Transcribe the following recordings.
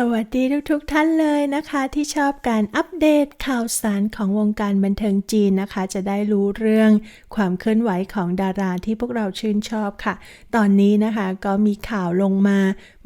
สวัสดีทุกทุกท่านเลยนะคะ ที่ชอบการอัปเดตข่าวสารของวงการบันเทิงจีนนะคะ จะได้รู้เรื่องความเคลื่อนไหวของดาราที่พวกเราชื่นชอบค่ะ ตอนนี้นะคะก็มีข่าวลงมา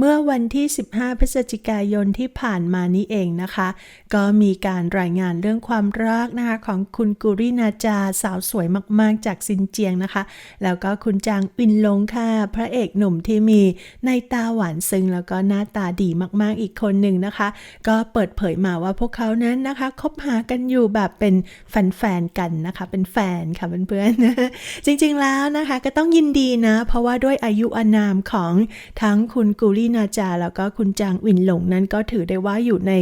เมื่อวันที่ 15 พฤศจิกายนที่ผ่านมานี้เองนะคะ ก็มีการรายงานเรื่องความรักนะคะของคุณกุรินาจาสาวสวยมาก ๆ จากซินเจียงนะคะ แล้วก็คุณจางอินลงค่ะ พระเอกหนุ่มที่มีในตาหวานซึ้งแล้วก็หน้าตาดีมาก ๆ อีกคนหนึ่งนะคะ ก็เปิดเผยมาว่าพวกเขานั้นนะคะคบหากันอยู่แบบเป็นแฟน ๆ กันนะคะ เป็นแฟนค่ะเพื่อนๆจริงๆแล้วนะคะก็ต้องยินดีนะ เพราะว่าด้วยอายุอานามของทั้งคุณกุริลีนาจา แล้วก็คุณจางวินหลงนั้นก็ถือได้ว่าอยู่ใน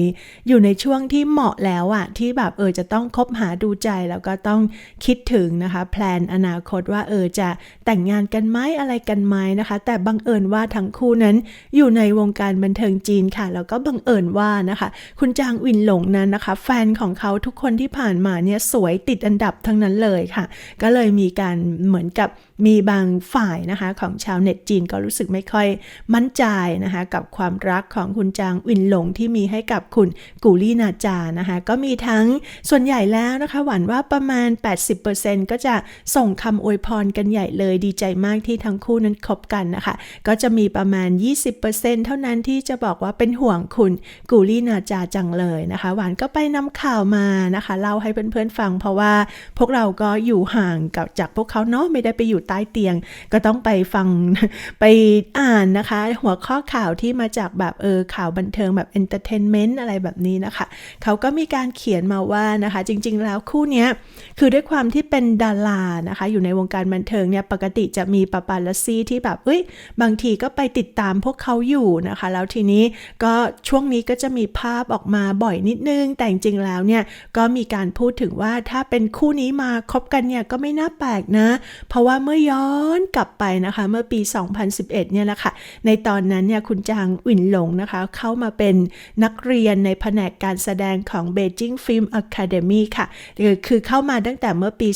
อยู่ในช่วงที่เหมาะแล้วอะที่แบบเออจะต้องคบหาดูใจแล้วก็ต้องคิดถึงนะคะแพลนอนาคตว่าเออจะแต่งงานกันไหมอะไรกันไหมนะคะ แต่บังเอิญว่าทั้งคู่นั้นอยู่ในวงการบันเทิงจีนค่ะแล้วก็บังเอิญว่านะคะ คุณจางวินหลงนั้นนะคะ แฟนของเขาทุกคนที่ผ่านมาเนี่ยสวยติดอันดับทั้งนั้นเลยค่ะ ก็เลยมีการเหมือนกับมีบางฝ่ายนะคะของชาวเน็ตจีนก็รู้สึกไม่ค่อยมั่นใจนะคะกับความรักของคุณจางวินหลงที่มีให้กับคุณกูลี่นาจานะคะก็มีทั้งส่วนใหญ่แล้วนะคะหวันว่าประมาณ 80%ก็จะส่งคำอวยพรกันใหญ่เลยดีใจมากที่ทั้งคู่นั้นคบกันนะคะ ก็จะมีประมาณ 20%เท่านั้นที่จะบอกว่าเป็นห่วงคุณกูลี่นาจาจังเลยนะคะ หวานก็ไปนำข่าวมานะคะเล่าให้เพื่อนๆฟังเพราะว่าพวกเราก็อยู่ห่างกับจากพวกเขาเนาะไม่ได้ไปอยู่ใต้เตียง ก็ต้องไปฟังไปอ่านนะคะ หัวข้อข่าวที่มาจากแบบเออข่าวบันเทิงแบบเอนเตอร์เทนเมนต์อะไรแบบนี้นะคะเขาก็มีการเขียนมาว่านะคะ จริง ๆ แล้วคู่นี้คือด้วยความที่เป็นดารานะคะ อยู่ในวงการบันเทิงเนี่ยปกติจะมีปาปาลัสซี่ที่แบบเอ้ยบางทีก็ไปติดตามพวกเขาอยู่นะคะ แล้วทีนี้ก็ช่วงนี้ก็จะมีภาพออกมาบ่อยนิดนึง แต่จริงๆแล้วเนี่ยก็มีการพูดถึงว่าถ้าเป็นคู่นี้มาคบกันเนี่ยก็ไม่น่าแปลกนะ เพราะว่าเมื่อย้อนกลับไปนะคะ เมื่อปี 2011 เนี่ยแหละค่ะในตอนนั้นเนี่ยคุณจางวินหลงนะคะ เข้ามาเป็นนักเรียนในแผนกการแสดงของ Beijing Film Academy ค่ะคือเข้ามาตั้งแต่เมื่อปี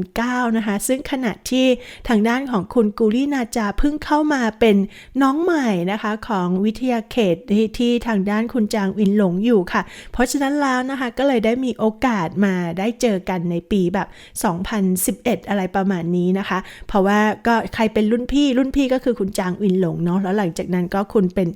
2009 นะคะ ซึ่งขณะที่ทางด้านของคุณกุลีนาจาเพิ่งเข้ามาเป็นน้องใหม่นะคะของวิทยาเขตที่ที่ทางด้านคุณจางวินหลงอยู่ค่ะ เพราะฉะนั้นแล้วนะคะก็เลยได้มีโอกาสมาได้เจอกันในปีแบบ 2011 อะไรประมาณนี้นะคะ เพราะว่าก็ใครเป็นรุ่นพี่รุ่นพี่ก็คือคุณจางวินหลงเนาะแล้วหลังจากนั้นก็คุณเป็น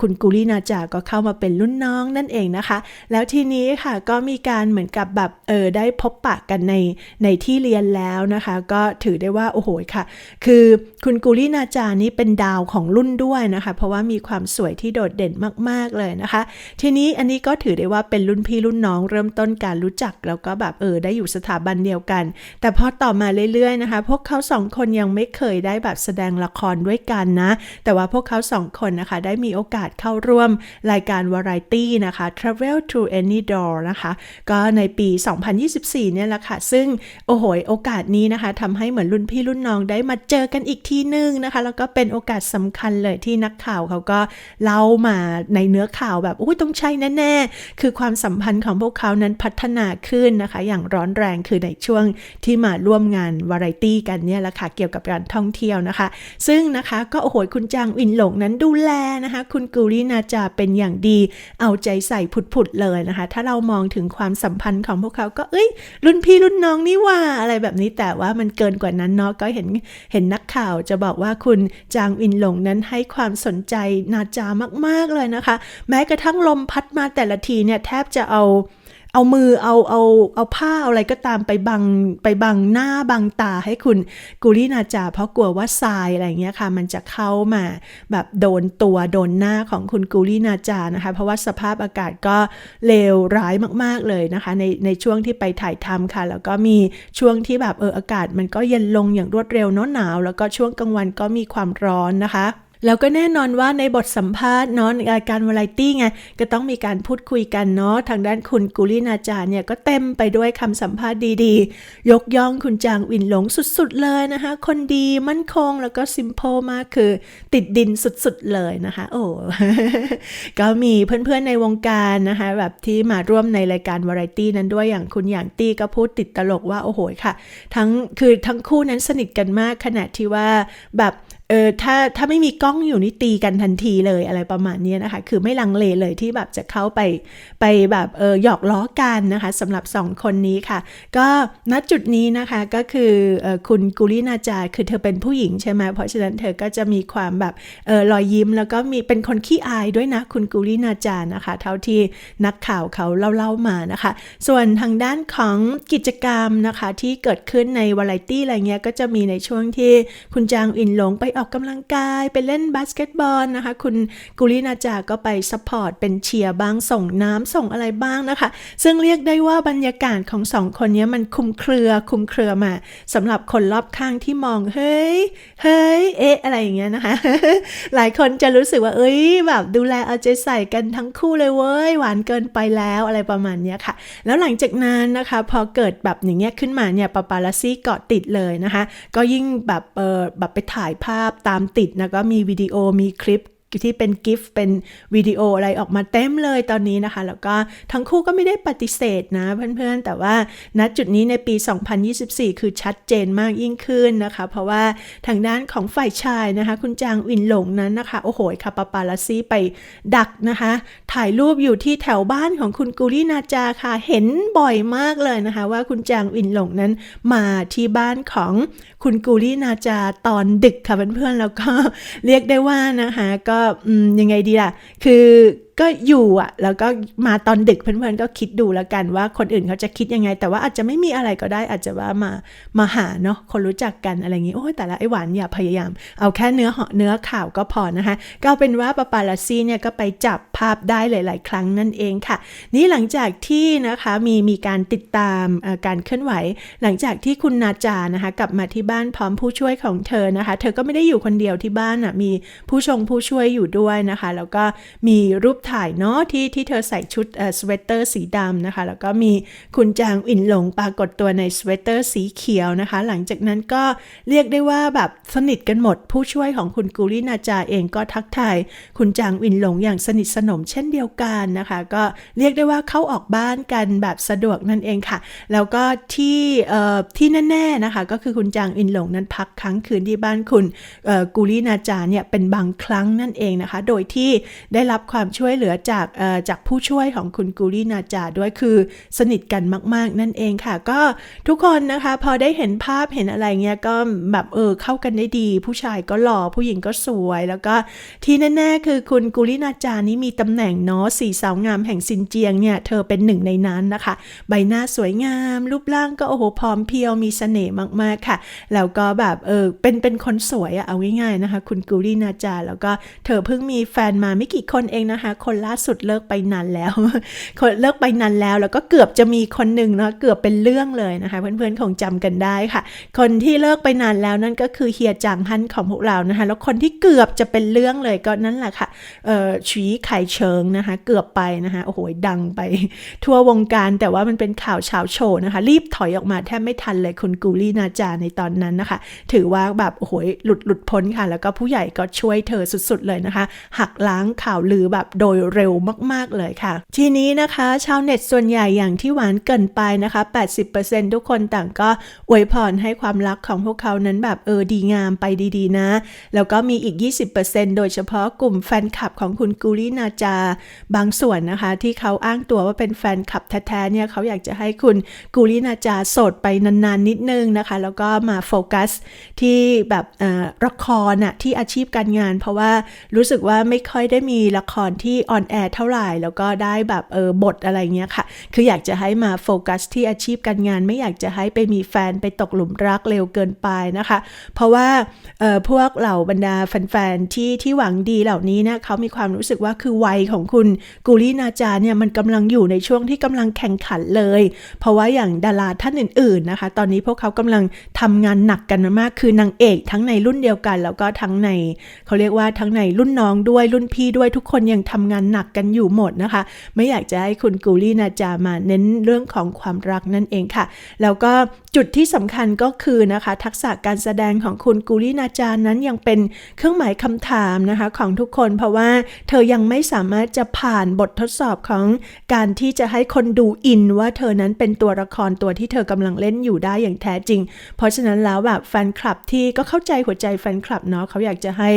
คุณกุลีนาจาก็เข้ามาเป็นรุ่นน้องนั่นเองนะคะ แล้วทีนี้ค่ะก็มีการเหมือนกับแบบเออได้พบปะกันในในที่เรียนแล้วนะคะ ก็ถือได้ว่าโอ้โหค่ะ คือคุณกุลีนาจานี่เป็นดาวของรุ่นด้วยนะคะ เพราะว่ามีความสวยที่โดดเด่นมาก ๆ เลยนะคะ ทีนี้อันนี้ก็ถือได้ว่าเป็นรุ่นพี่รุ่นน้องเริ่มต้นการรู้จักแล้วก็แบบเออได้อยู่สถาบันเดียวกัน แต่พอต่อมาเรื่อยๆนะคะ พวกเขาสองคนยังไม่เคยได้แบบแสดงละครด้วยกันนะ แต่ว่าพวกเขาสองคนนะคะ ได้มีโอกาสเข้าร่วมรายการวาไรตี้นะคะ Travel to Any Door นะคะ ก็ในปี 2024 เนี่ยแหละค่ะ ซึ่งโอ้โหโอกาสนี้นะคะทำให้เหมือนรุ่นพี่รุ่นน้องได้มาเจอกันอีกทีนึงนะคะ แล้วก็เป็นโอกาสสำคัญเลยที่นักข่าวเขาก็เล่ามาในเนื้อข่าวแบบอุ้ยต้องใช่แน่ๆ คือความสัมพันธ์ของพวกเขานั้นพัฒนาขึ้นนะคะ อย่างร้อนแรงคือในช่วงที่มาร่วมงานวาไรตี้กันเนี่ยแหละค่ะเกี่ยวกับการท่องเที่ยวนะคะ ซึ่งนะคะก็โอ้โหคุณจางอินหลงนั้นดูแลนะคะคุณกูรีนาจาเป็นอย่างดี เอาใจใส่ผุดๆเลยนะคะ ถ้าเรามองถึงความสัมพันธ์ของพวกเขาก็เอ้ย รุ่นพี่รุ่นน้องนี่ว่าอะไรแบบนี้แต่ว่ามันเกินกว่านั้นเนาะก็เห็นเห็นนักข่าวจะบอกว่าคุณจางอินหลงนั้นให้ความสนใจนาจามากๆเลยนะคะ แม้กระทั่งลมพัดมาแต่ละทีเนี่ยแทบจะเอา เอามือเอาเอาเอาผ้าเอาอะไรก็ตามไปบังไปบังหน้าบังตาให้คุณกุลีนาจา เพราะกลัวว่าทรายอะไรเงี้ยค่ะ มันจะเข้ามาแบบโดนตัวโดนหน้าของคุณกุลีนาจานะคะ เพราะว่าสภาพอากาศก็เลวร้ายมาก ๆเลยนะคะ ในในช่วงที่ไปถ่ายทำค่ะ แล้วก็มีช่วงที่แบบเอออากาศมันก็เย็นลงอย่างรวดเร็วเนาะหนาว แล้วก็ช่วงกลางวันก็มีความร้อนนะคะ แล้วก็แน่นอนว่าในบทสัมภาษณ์เนาะในรายการวาไรตี้ไง ก็ต้องมีการพูดคุยกันเนาะทางด้านคุณกุลินาจารเนี่ย ก็เต็มไปด้วยคำสัมภาษณ์ดีๆ ยกย่องคุณจางวินหลงสุดๆเลยนะคะ คนดีมั่นคงแล้วก็ซิมโพมากคือติดดินสุดๆเลยนะคะ โอ้ก็มีเพื่อนๆในวงการนะคะ แบบที่มาร่วมในรายการวาไรตี้นั้นด้วยอย่างคุณอย่างตี้ก็พูดติดตลกว่าโอ้โหค่ะ ทั้งคือทั้งคู่นั้นสนิทกันมากขนาดที่ว่าแบบ เออถ้าถ้าไม่มีกล้องอยู่นี่ตีกันทันทีเลยอะไรประมาณนี้นะคะ คือไม่ลังเลเลยที่แบบจะเข้าไปไปแบบเออหยอกล้อกันนะคะสำหรับสองคนนี้ค่ะ ก็ณจุดนี้นะคะก็คือออคุณกุลินาจาคือเธอเป็นผู้หญิงใช่ไหมเพราะฉะนั้นเธอก็จะมีความแบบเออรอยยิ้ม แล้วก็มีเป็นคนขี้อายด้วยนะ คุณกุลินาจานะคะ เท่าที่นักข่าวเขาเล่าๆมานะคะ ส่วนทางด้านของกิจกรรมนะคะที่เกิดขึ้นในวาไรตี้อะไรเงี้ยก็จะมีในช่วงที่คุณจางอินหลงไปอออกกำลังกายไปเล่นบาสเกตบอลนะคะ คุณกุลินาจาก็ไปซัพพอร์ตเป็นเชียร์บ้างส่งน้ำส่งอะไรบ้างนะคะ ซึ่งเรียกได้ว่าบรรยากาศของสองคนนี้มันคุมเครือคุมเครือมาสำหรับคนรอบข้างที่มองเฮ้ยเฮ้ยเอ๊ะอะไรอย่างเงี้ยนะคะ หลายคนจะรู้สึกว่า เอ้ยแบบดูแลเอาใจใส่กันทั้งคู่เลยเว้ยหวานเกินไปแล้วอะไรประมาณเนี้ยค่ะ แล้วหลังจากนั้นนะคะ พอเกิดแบบอย่างเงี้ยขึ้นมาเนี่ยปาปาลัสซี่เกาะติดเลยนะคะ ก็ยิ่งแบบเออแบบไปถ่ายภาพตามติดนะก็มีวิดีโอมีคลิปที่เป็นกิฟต์เป็นวิดีโออะไรออกมาเต็มเลยตอนนี้นะคะ แล้วก็ทั้งคู่ก็ไม่ได้ปฏิเสธนะเพื่อนๆ แต่ว่าณจุดนี้ในปี 2024 คือชัดเจนมากยิ่งขึ้นนะคะ เพราะว่าทางด้านของฝ่ายชายนะคะ คุณจางวินหลงนั้นนะคะ โอ้โหคาปาปาลาซี่ไปดักนะคะ ถ่ายรูปอยู่ที่แถวบ้านของคุณกุลินาจาค่ะ เห็นบ่อยมากเลยนะคะ ว่าคุณจางวินหลงนั้นมาที่บ้านของ คุณกูรี่นาจาตอนดึกค่ะเพื่อนๆแล้วก็เรียกได้ว่านะคะก็ยังไงดีล่ะ คือ ก็อยู่อะ แล้วก็มาตอนดึกเพื่อนๆก็คิดดูแล้วกันว่าคนอื่นเขาจะคิดยังไง แต่ว่าอาจจะไม่มีอะไรก็ได้ อาจจะว่ามามาหาเนาะคนรู้จักกันอะไรอย่างงี้โอ้ยแต่ละไอหวานอย่าพยายาม เอาแค่เนื้อเหอเนื้อข่าวก็พอนะคะก็เป็นว่าปาปาลาซีเนี่ยก็ไปจับภาพได้หลาย ๆ ครั้งนั่นเองค่ะ นี่หลังจากที่นะคะมีมีการติดตามการเคลื่อนไหว หลังจากที่คุณนาจานะคะกลับมาที่บ้านพร้อมผู้ช่วยของเธอนะคะ เธอก็ไม่ได้อยู่คนเดียวที่บ้านอะมีผู้ชงผู้ช่วยอยู่ด้วยนะคะ แล้วก็มีรูปถ่ายเนาะที่ที่เธอใส่ชุดเอ่อสเวตเตอร์สีดำนะคะ แล้วก็มีคุณจางอินหลงปรากฏตัวในสเวตเตอร์สีเขียวนะคะ หลังจากนั้นก็เรียกได้ว่าแบบสนิทกันหมด ผู้ช่วยของคุณกุลินาจาเองก็ทักทายคุณจางอินหลงอย่างสนิทสนมเช่นเดียวกันนะคะ ก็เรียกได้ว่าเข้าออกบ้านกันแบบสะดวกนั่นเองค่ะ แล้วก็ที่เอ่อที่แน่ๆนะคะ ก็คือคุณจางอินหลงนั้นพักค้างคืนที่บ้านคุณกุลินาจาเนี่ยเป็นบางครั้งนั่นเองนะคะ โดยที่ได้รับความช่วยเหลือจากจากผู้ช่วยของคุณกุลินาจาด้วยคือสนิทกันมาก ๆ นั่นเองค่ะ ก็ทุกคนนะคะพอได้เห็นภาพเห็นอะไรเงี้ยก็แบบเออเข้ากันได้ดี ผู้ชายก็หล่อผู้หญิงก็สวย แล้วก็ที่แน่ๆคือคุณกุลินาจานี่มีตำแหน่งเนาะสี่สาวงามแห่งซินเจียงเนี่ยเธอเป็นหนึ่งในนั้นนะคะ ใบหน้าสวยงาม รูปร่างก็โอ้โหพร้อมเพรียวมีเสน่ห์มาก ๆ ค่ะ แล้วก็แบบเออเป็นเป็นคนสวยอะเอาง่ายๆนะคะ คุณกุลินาจาแล้วก็เธอเพิ่งมีแฟนมาไม่กี่คนเองนะคะคนล่าสุดเลิกไปนานแล้ว คนเลิกไปนานแล้ว แล้วก็เกือบจะมีคนหนึ่งเนาะเกือบเป็นเรื่องเลยนะคะ เพื่อนๆคงจำกันได้ค่ะ คนที่เลิกไปนานแล้วนั่นก็คือเฮียจางฮั่นของพวกเรานะคะ แล้วคนที่เกือบจะเป็นเรื่องเลยก็นั่นแหละค่ะเอ่อชีไข่เชิงนะคะ เกือบไปนะคะโอ้โหดังไป ทั่ววงการแต่ว่ามันเป็นข่าวเช้าโชว์นะคะ รีบถอยออกมาแทบไม่ทันเลยคุณกูลี่นาจาในตอนนั้นนะคะ ถือว่าแบบโอ้โหหลุดหลุดพ้นค่ะ แล้วก็ผู้ใหญ่ก็ช่วยเธอสุดๆเลยนะคะ หักล้างข่าวลือแบบโดยเร็วมากๆเลยค่ะ ทีนี้นะคะชาวเน็ตส่วนใหญ่อย่างที่หวานเกินไปนะคะ 80%ทุกคนต่างก็อวยพรให้ความรักของพวกเขานั้นแบบเออดีงามไปดีๆนะ แล้วก็มีอีก 20%โดยเฉพาะกลุ่มแฟนคลับของคุณกูลี่นาจา บางส่วนนะคะ ที่เขาอ้างตัวว่าเป็นแฟนคลับแท้ๆเนี่ยเขาอยากจะให้คุณกูลินาจาโสดไปนานๆนิดนึงนะคะ แล้วก็มาโฟกัสที่แบบละครน่ะที่อาชีพการงาน เพราะว่ารู้สึกว่าไม่ค่อยได้มีละครที่ออนแอร์เท่าไหร่แล้วก็ได้แบบเออบทอะไรเงี้ยค่ะ คืออยากจะให้มาโฟกัสที่อาชีพการงาน ไม่อยากจะให้ไปมีแฟนไปตกหลุมรักเร็วเกินไปนะคะ เพราะว่าเออพวกเหล่าบรรดาแฟนๆที่ที่หวังดีเหล่านี้นะเขามีความรู้สึกว่าคือวัยของคุณกูลินาจาเนี่ยมันกำลังอยู่ในช่วงที่กำลังแข่งขันเลย เพราะว่าอย่างดาราท่านอื่นๆนะคะ ตอนนี้พวกเขากำลังทำงานหนักกันมากคือนางเอกทั้งในรุ่นเดียวกัน แล้วก็ทั้งในเขาเรียกว่าทั้งในรุ่นน้องด้วยรุ่นพี่ด้วยทุกคนยังทำำงานหนักกันอยู่หมดนะคะ ไม่อยากจะให้คุณกูลี่นาจามาเน้นเรื่องของความรักนั่นเองค่ะ แล้วก็จุดที่สำคัญก็คือนะคะ ทักษะการแสดงของคุณกูลี่นาจานั้นยังเป็นเครื่องหมายคำถามนะคะของทุกคนเพราะว่าเธอยังไม่สามารถจะผ่านบททดสอบของการที่จะให้คนดูอินว่าเธอนั้นเป็นตัวละครตัวที่เธอกำลังเล่นอยู่ได้อย่างแท้จริง เพราะฉะนั้นแล้วแบบแฟนคลับที่ก็เข้าใจหัวใจแฟนคลับเนาะเขาอยากจะให้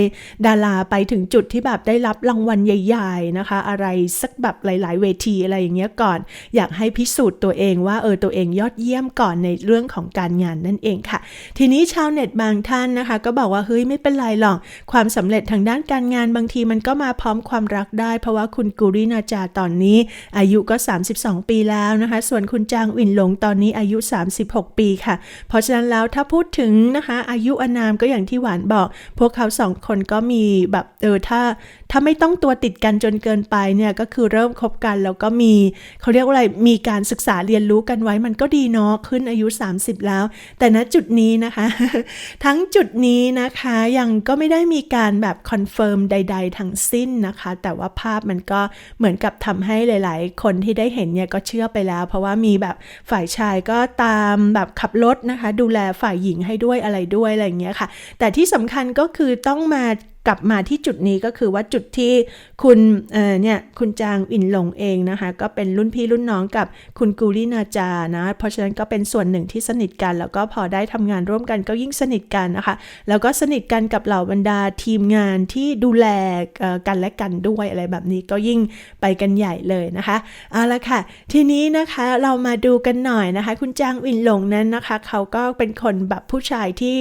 ดาราไปถึงจุดที่แบบได้รับรางวัลใหญ่ๆนะคะ อะไรสักแบบหลาย ๆ เวทีอะไรอย่างเงี้ยก่อน อยากให้พิสูจน์ตัวเองว่าเออตัวเองยอดเยี่ยมก่อนในเรื่องของการงานนั่นเองค่ะ ทีนี้ชาวเน็ตบางท่านนะคะ ก็บอกว่าเฮ้ยไม่เป็นไรหรอก ความสำเร็จทางด้านการงานบางทีมันก็มาพร้อมความรักได้ เพราะว่าคุณกูรินาจาตอนนี้ อายุก็ 32 ปีแล้วนะคะ ส่วนคุณจางอินหลงตอนนี้อายุ 36 ปีค่ะ เพราะฉะนั้นแล้วถ้าพูดถึงนะคะอายุอนามก็อย่างที่หวานบอก พวกเขาสองคนก็มีแบบเออถ้าถ้าไม่ต้องตัวติดกันจนเกินไปเนี่ยก็คือเริ่มคบกันแล้วก็มีเขาเรียกว่าอะไรมีการศึกษาเรียนรู้กันไว้มันก็ดีเนาะขึ้นอายุ 30 แล้ว แต่ณจุดนี้นะคะ ทั้งจุดนี้นะคะยังก็ไม่ได้มีการแบบคอนเฟิร์มใด ๆ ทั้งสิ้นนะคะ แต่ว่าภาพมันก็เหมือนกับทำให้หลาย ๆ คนที่ได้เห็นเนี่ยก็เชื่อไปแล้ว เพราะว่ามีแบบฝ่ายชายก็ตามแบบขับรถนะคะ ดูแลฝ่ายหญิงให้ด้วยอะไรด้วยอะไรอย่างเงี้ยค่ะ แต่ที่สำคัญก็คือต้องมา กลับมาที่จุดนี้ก็คือว่าจุดที่คุณเอ่อเนี่ยคุณจางอินหลงเองนะคะ ก็เป็นรุ่นพี่รุ่นน้องกับคุณกูลี่นาจานะเพราะฉะนั้นก็เป็นส่วนหนึ่งที่สนิทกัน แล้วก็พอได้ทำงานร่วมกันก็ยิ่งสนิทกันนะคะ แล้วก็สนิทกันกับเหล่าบรรดาทีมงานที่ดูแลกันและกันด้วยอะไรแบบนี้ก็ยิ่งไปกันใหญ่เลยนะคะเอาละค่ะ ทีนี้นะคะเรามาดูกันหน่อยนะคะ คุณจางอินหลงนั้นนะคะ เขาก็เป็นคนแบบผู้ชายที่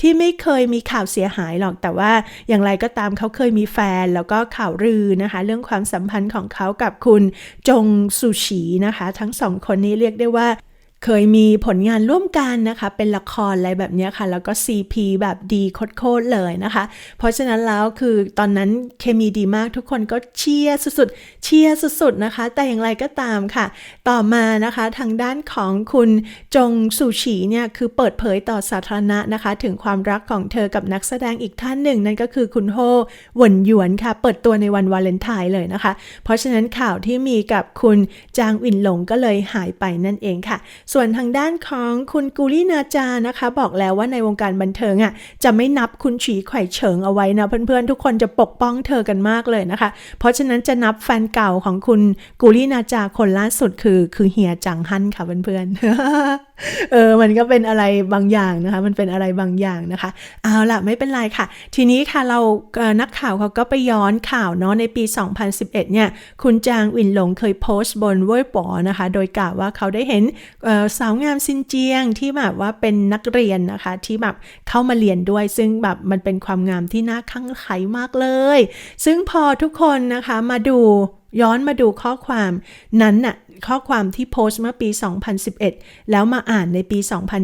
ที่ไม่เคยมีข่าวเสียหายหรอกแต่ว่าอย่างไรก็ตามเขาเคยมีแฟน แล้วก็ข่าวลือนะคะ เรื่องความสัมพันธ์ของเขากับคุณจงซูชีนะคะ ทั้งสองคนนี้เรียกได้ว่า เคยมีผลงานร่วมกันนะคะ เป็นละครอะไรแบบนี้ค่ะ แล้วก็ CP แบบดีโคตรเลยนะคะ เพราะฉะนั้นแล้วคือตอนนั้นเคมีดีมากทุกคนก็เชียร์สุดๆ เชียร์สุดๆนะคะ แต่อย่างไรก็ตามค่ะ ต่อมานะคะทางด้านของคุณจงซูชีเนี่ยคือเปิดเผยต่อสาธารณะนะคะ ถึงความรักของเธอกับนักแสดงอีกท่านหนึ่ง นั่นก็คือคุณโฮหวนหยวนค่ะ เปิดตัวในวันวาเลนไทน์เลยนะคะ เพราะฉะนั้นข่าวที่มีกับคุณจางอินหลงก็เลยหายไปนั่นเองค่ะส่วนทางด้านของคุณกูลี่นาจานะคะ บอกแล้วว่าในวงการบันเทิงอะจะไม่นับคุณฉีไข่เฉิงเอาไว้นะเพื่อนๆ ทุกคนจะปกป้องเธอกันมากเลยนะคะ เพราะฉะนั้นจะนับแฟนเก่าของคุณกูลี่นาจาคนล่าสุดคือคือเฮียจังฮั่นค่ะเพื่อนๆ เออ มันก็เป็นอะไรบางอย่างนะคะ มันเป็นอะไรบางอย่างนะคะ เอาล่ะ ไม่เป็นไรค่ะ ทีนี้ค่ะ เรานักข่าวเขาก็ไปย้อนข่าวเนาะ ในปี 2011 เนี่ย คุณจางอินหลงเคยโพสต์บนเว็บปอนะคะ โดยกล่าวว่าเขาได้เห็นสาวงามซินเจียงที่แบบว่าเป็นนักเรียนนะคะ ที่แบบเข้ามาเรียนด้วย ซึ่งแบบมันเป็นความงามที่น่าข้างไขมากเลย ซึ่งพอทุกคนนะคะ มาดู ย้อนมาดูข้อความนั้นน่ะข้อความที่โพสต์เมื่อปี 2011 แล้วมาอ่านในปี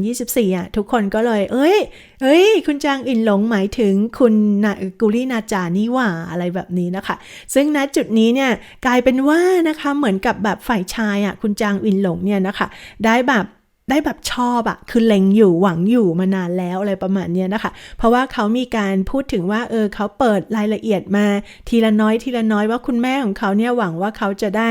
2024อะทุกคนก็เลย เอ้ย เอ้ย คุณจางอินหลงหมายถึงคุณนากุลีนาจานี่หว่าอะไรแบบนี้นะคะ ซึ่งณจุดนี้เนี่ยกลายเป็นว่านะคะเหมือนกับแบบฝ่ายชายอะคุณจางอินหลงเนี่ยนะคะ ได้แบบ ได้แบบชอบอะคือเล็งอยู่หวังอยู่มานานแล้วอะไรประมาณเนี้ยนะคะ เพราะว่าเขามีการพูดถึงว่าเออเขาเปิดรายละเอียดมาทีละน้อยทีละน้อยว่าคุณแม่ของเขาเนี่ยหวังว่าเขาจะได้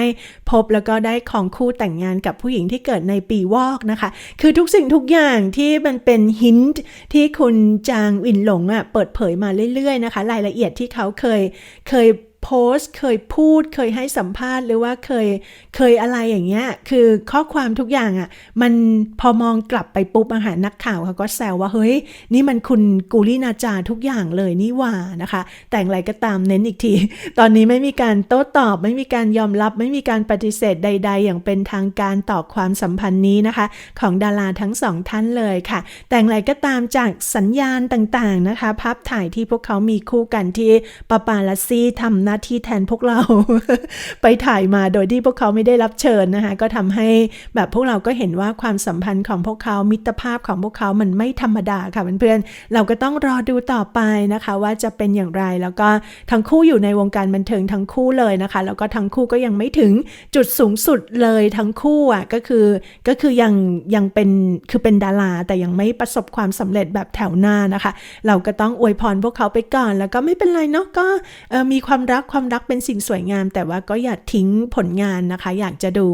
พบแล้วก็ได้ของคู่แต่งงานกับผู้หญิงที่เกิดในปีวอกนะคะ คือทุกสิ่งทุกอย่างที่มันเป็นฮินต์ที่คุณจางอินหลงอะเปิดเผยมาเรื่อยๆนะคะ รายละเอียดที่เขาเคยเคย โพสเคยพูดเคยให้สัมภาษณ์หรือว่าเคยเคยอะไรอย่างเงี้ย คือข้อความทุกอย่างอะ่ะ มันพอมองกลับไปปุ๊บอาหารนักข่าวเขาก็แซวว่าเฮ้ย นี่มันคุณกูลี่นาจาทุกอย่างเลยนี่ว่านะคะ แต่อย่างไรก็ตามเน้นอีกที ตอนนี้ไม่มีการโต้ตอบ ไม่มีการยอมรับ ไม่มีการปฏิเสธใด ๆ อย่างเป็นทางการต่อความสัมพันธ์นี้นะคะ ของดาราทั้งสองท่านเลยค่ะ แต่อย่างไรก็ตามจากสัญญาณต่างๆนะคะ ภาพถ่ายที่พวกเขามีคู่กันที่ปาปาลัสซี่ทำหน้าที่แทนพวกเรา ไปถ่ายมาโดยที่พวกเขาไม่ได้รับเชิญนะคะ ก็ทำให้แบบพวกเราก็เห็นว่าความสัมพันธ์ของพวกเขามิตรภาพของพวกเขามันไม่ธรรมดาค่ะเพื่อนๆเราก็ต้องรอดูต่อไปนะคะ ว่าจะเป็นอย่างไรแล้วก็ทั้งคู่อยู่ในวงการบันเทิงทั้งคู่เลยนะคะ แล้วก็ทั้งคู่ก็ยังไม่ถึงจุดสูงสุดเลยทั้งคู่อะก็คือก็คือยังยังเป็นคือเป็นดารา แต่ยังไม่ประสบความสำเร็จแบบแถวหน้านะคะ เราก็ต้องอวยพรพวกเขาไปก่อน แล้วก็ไม่เป็นไรเนาะก็มีความรักรักความรักเป็นสิ่งสวยงาม แต่ว่าก็อย่าทิ้งผลงานนะคะ อยากจะดู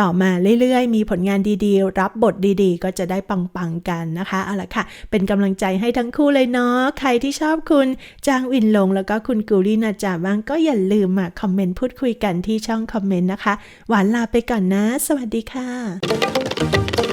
ต่อมาเรื่อยๆ มีผลงานดีๆ รับบทดีๆ ก็จะได้ปังๆกันนะคะเอาละค่ะ เป็นกำลังใจให้ทั้งคู่เลยเนาะใครที่ชอบคุณจางวินลง แล้วก็คุณกูรี่นาจาบ้างก็อย่าลืมมาคอมเมนต์พูดคุยกันที่ช่องคอมเมนต์นะคะ หวานลาไปก่อนนะ สวัสดีค่ะ